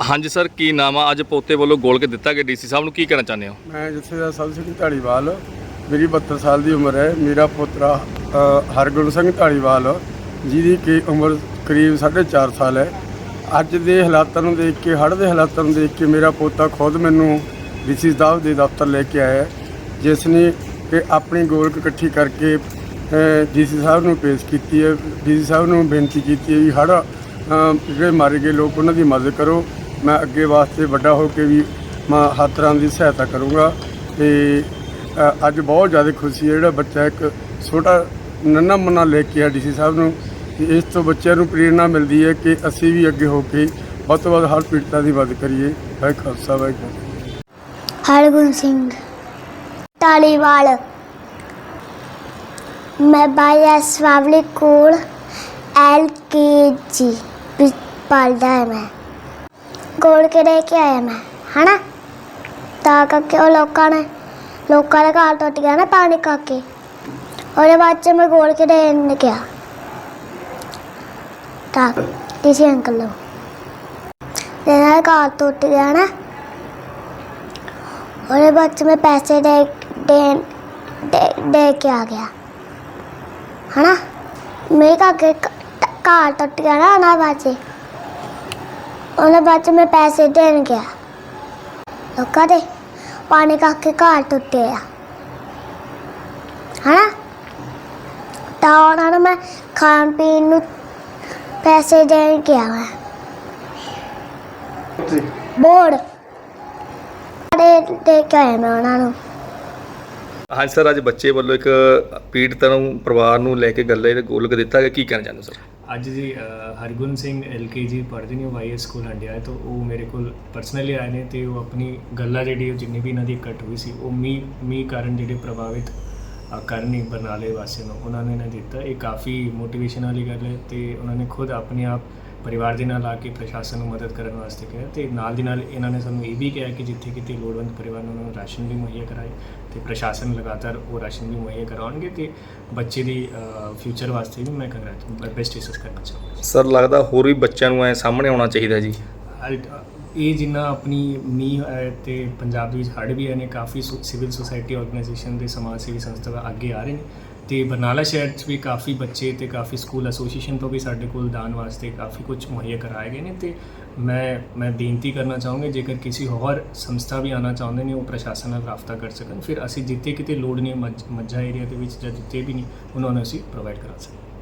ਹਾਂਜੀ ਸਰ ਕੀ ਨਾਮ ਆ? ਅੱਜ ਪੋਤੇ ਵੱਲੋਂ ਗੋਲ ਕੇ ਦਿੱਤਾ ਗਿਆ ਡੀਸੀ ਸਾਹਿਬ ਨੂੰ ਕੀ ਕਹਿਣਾ ਚਾਹੁੰਦੇ ਹੋ? ਮੈਂ ਜਥੇਦਾਰ ਸਾਹਿਬ ਸਿੰਘ ਢਾਲੀਵਾਲ ਮੇਰੀ 72 ਸਾਲ ਦੀ ਉਮਰ ਹੈ। ਮੇਰਾ ਪੋਤਰਾ ਅ, ਹਰਗੁਣ ਸਿੰਘ ਢਾਲੀਵਾਲ ਜਿਹਦੀ ਕਿ ਉਮਰ ਕਰੀਬ 4.5 ਸਾਲ ਹੈ। ਅੱਜ ਦੇ ਹਾਲਾਤਾਂ ਨੂੰ ਦੇਖ ਕੇ ਹੜ੍ਹ ਦੇ ਹਾਲਾਤਾਂ ਨੂੰ ਦੇਖ ਕੇ ਮੇਰਾ ਪੋਤਾ ਖੁਦ ਮੈਨੂੰ ਡੀਸੀ ਸਾਹਿਬ ਦੇ ਦਫ਼ਤਰ ਲੈ ਕੇ ਆਇਆ ਜਿਸ ਨੇ ਕਿ ਆਪਣੀ ਗੋਲਕ ਇਕੱਠੀ ਕਰਕੇ ਡੀਸੀ ਸਾਹਿਬ ਨੂੰ ਪੇਸ਼ ਕੀਤੀ ਹੈ। ਡੀਸੀ ਸਾਹਿਬ ਨੂੰ ਬੇਨਤੀ ਕੀਤੀ ਹੈ ਵੀ ਹੜ੍ਹ ਜਿਹੜੇ ਮਾਰੇ ਗਏ ਲੋਕ, ਉਹਨਾਂ ਦੀ ਮਦਦ ਕਰੋ। ਮੈਂ ਅੱਗੇ ਵਾਸਤੇ ਵੱਡਾ ਹੋ ਕੇ ਵੀ ਮੈਂ ਹਰ ਤਰ੍ਹਾਂ ਦੀ ਸਹਾਇਤਾ ਕਰੂੰਗਾ। ਤੇ ਅੱਜ ਬਹੁਤ ਜ਼ਿਆਦਾ ਖੁਸ਼ੀ ਹੈ, ਜਿਹੜਾ ਬੱਚਾ ਇੱਕ ਛੋਟਾ ਨੰਨਾ ਮੁੰਨਾ ਲੈ ਕੇ ਆ ਡੀਸੀ ਸਾਹਿਬ ਨੂੰ ਇਸ ਤੋਂ ਬੱਚਿਆਂ ਨੂੰ ਪ੍ਰੇਰਣਾ ਮਿਲਦੀ ਹੈ ਕਿ ਅਸੀਂ ਵੀ ਅੱਗੇ ਹੋ ਕੇ ਵੱਧ ਤੋਂ ਵੱਧ ਹਰ ਪੀੜਤਾਂ ਦੀ ਮਦਦ ਕਰੀਏ। ਵਾਹਿ ਖਾਲਸਾ, ਵਾਹਿਗੁਰੂ ਜੀ ਹਰਗੁਣ ਸਿੰਘ ਢਾਲੀਵਾਲ ਮੈਂ ਬਾਈਐਸ ਵਾਵਲੀ ਕੋਲ ਐਲ ਕੇ ਜੀ। ਵਿੱਚ ਪੜ੍ਹਦਾ ਹੈ ਮੈਂ। ਗੋਲ ਕੇ ਲੈ ਕੇ ਆਇਆ ਮੈਂ, ਹਨਾ? ਤਾਂ ਕਰਕੇ ਉਹ ਲੋਕਾਂ ਨੇ, ਲੋਕਾਂ ਦੇ ਘਰ ਟੁੱਟ ਗਿਆ ਨਾ ਪਾਣੀ ਕਰਕੇ। ਉਹਦੇ ਬਾਅਦ ਚ ਮੈਂ ਗੋਲ ਕੇ ਦੇਣ ਗਿਆ ਤਾਂ ਕਿਸੇ ਅੰਕਲ ਨੂੰ। ਤੇ ਨਾਲ ਘਰ ਟੁੱਟ ਗਿਆ ਨਾ। ਉਹਦੇ ਬਾਅਦ 'ਚ ਮੈਂ ਪੈਸੇ ਦੇ ਦੇ ਦੇ- ਦੇ ਕੇ ਆ ਗਿਆ। ਹਨਾ? ਮੇਰੇ ਕਾਕੇ ਘਰ ਟੁੱਟ ਗਿਆ ਨਾ ਉਹਨਾਂ ਬਾਅਦ 'ਚ। ਉਹਨੇ ਬਾਅਦ ਮੈਂ ਪੈਸੇ ਦੇਣ ਗਿਆ। ਲੋਕਾਂ ਦੇ ਪਾਣੀ ਕਰਕੇ ਘਰ ਟੁੱਟੇ ਆ। ਹਨਾ? ਤਾਂ ਉਹਨਾਂ ਨੂੰ ਮੈਂ ਖਾਣ ਪੀਣ ਨੂੰ ਪੈਸੇ ਦੇਣ ਗਿਆ ਮੈਂ। ਬੋਰਡ। ਦੇ ਦੇ ਕੇ ਆਇਆ ਮੈਂ ਉਹਨਾਂ ਨੂੰ। ਹਾਂਜੀ ਸਰ ਅੱਜ ਬੱਚੇ ਵੱਲੋਂ ਇੱਕ ਪੀੜਤ ਨੂੰ ਪਰਿਵਾਰ ਨੂੰ ਲੈ ਕੇ ਗੱਲੇ ਤੇ ਗੋਲ ਕੇ ਦਿੱਤਾ ਗਿਆ। ਕੀ ਕਹਿਣਾ ਚਾਹੁੰਦੇ ਸਰ? ਅੱਜ ਜੀ ਅ, ਹਰਗੁਣ ਸਿੰਘ ਐਲਕੇਜੀ ਪੜ੍ਹਦੇ ਨੇ ਉਹ ਵਾਈਐਸ ਸਕੂਲ ਹੰਡਿਆ ਤੋਂ ਉਹ ਮੇਰੇ ਕੋਲ ਪਰਸਨਲੀ ਆਏ ਨੇ ਤੇ ਉਹ ਆਪਣੀ ਗੱਲਾਂ ਜਿਹੜੀ ਉਹ ਜਿੰਨੀ ਵੀ ਇਹਨਾਂ ਦੀ ਇਕੱਠ ਹੋਈ ਸੀ ਉਹ ਮੀਂਹ ਮੀਂਹ ਕਾਰਨ ਜਿਹੜੇ ਪ੍ਰਭਾਵਿਤ ਕਰਨੀ ਬਰਨਾਲੇ ਵਾਸੀਆਂ ਨੂੰ ਉਹਨਾਂ ਨੇ ਨਾ ਦਿੱਤਾ। ਇਹ ਕਾਫੀ ਮੋਟੀਵੇਸ਼ਨ ਵਾਲੀ ਗੱਲ ਹੈ ਤੇ ਉਹਨਾਂ ਨੇ ਖੁਦ ਆਪਣੇ ਆਪ ਪਰਿਵਾਰ ਦੇ ਨਾਲ ਆ ਕੇ ਪ੍ਰਸ਼ਾਸਨ ਨੂੰ ਮਦਦ ਕਰਨ ਵਾਸਤੇ ਕਿਹਾ ਤੇ ਨਾਲ ਦੀ ਨਾਲ ਇਹਨਾਂ ਨੇ ਸਾਨੂੰ ਇਹ ਵੀ ਕਿਹਾ ਕਿ ਜਿੱਥੇ ਕਿਤੇ ਲੋੜਵੰਦ ਪਰਿਵਾਰ ਨੂੰ ਉਹਨਾਂ ਨੂੰ ਰਾਸ਼ਨ ਵੀ ਮੁਹੱਈਆ ਕਰਾਏ ਤੇ ਪ੍ਰਸ਼ਾਸਨ ਲਗਾਤਾਰ ਉਹ ਰਾਸ਼ਨ ਵੀ ਮੁਹੱਈਆ ਕਰਾਉਣਗੇ ਤੇ ਬੱਚੇ ਦੀ ਫਿਊਚਰ ਵਾਸਤੇ ਵੀ ਮੈਂ ਕੰਗ੍ਰੈਟ ਬੈਸਟ ਵਿਸ਼ੇਸ ਕਰਨਾ ਚਾਹੁੰਦਾ। ਸਰ ਲੱਗਦਾ ਹੋਰ ਵੀ ਬੱਚਿਆਂ ਨੂੰ ਐ ਸਾਹਮਣੇ ਆਉਣਾ ਚਾਹੀਦਾ ਜੀ। ਇਹ ਜਿੰਨਾ ਆਪਣੀ ਮੀਂਹ ਤੇ ਪੰਜਾਬ ਦੇ ਵਿੱਚ ਹੜ੍ਹ ਵੀ ਆਏ ਨੇ ਕਾਫੀ ਸਿਵਲ ਸੁਸਾਇਟੀ ਆਰਗੇਨਾਈਜੇਸ਼ਨ ਦੇ ਸਮਾਜ ਸੇਵੀ ਸੰਸਥਾ ਅੱਗੇ ਆ ਰਹੇ ਨੇ। ਤੇ ਬਰਨਾਲਾ ਸ਼ਹਿਰ 'ਚ ਵੀ ਕਾਫੀ ਬੱਚੇ ਤੇ ਕਾਫੀ ਸਕੂਲ ਐਸੋਸੀਏਸ਼ਨ ਤੋਂ ਵੀ ਸਾਡੇ ਕੋਲ ਦਾਨ ਵਾਸਤੇ ਕਾਫੀ ਕੁਝ ਮੁਹੱਈਆ ਕਰਾਏ ਗਏ ਨੇ ਤੇ ਮੈਂ ਮੈਂ ਬੇਨਤੀ ਕਰਨਾ ਚਾਹੂੰਗਾ ਜੇਕਰ ਕਿਸੇ ਹੋਰ ਸੰਸਥਾ ਵੀ ਆਉਣਾ ਚਾਹੁੰਦੇ ਨੇ, ਉਹ ਪ੍ਰਸ਼ਾਸਨ ਨਾਲ ਰਾਬਤਾ ਕਰ ਸਕਣ, ਫਿਰ ਅਸੀਂ ਜਿੱਥੇ ਕਿਤੇ ਲੋੜ ਨਹੀਂ, ਮੱਝ- ਮੱਝਾ ਏਰੀਆ ਦੇ ਵਿੱਚ ਜਾਂ ਜਿੱਥੇ ਵੀ ਨਹੀਂ, ਉਹਨਾਂ ਨੂੰ ਅਸੀਂ ਪ੍ਰੋਵਾਈਡ ਕਰਾ ਸਕਦੇ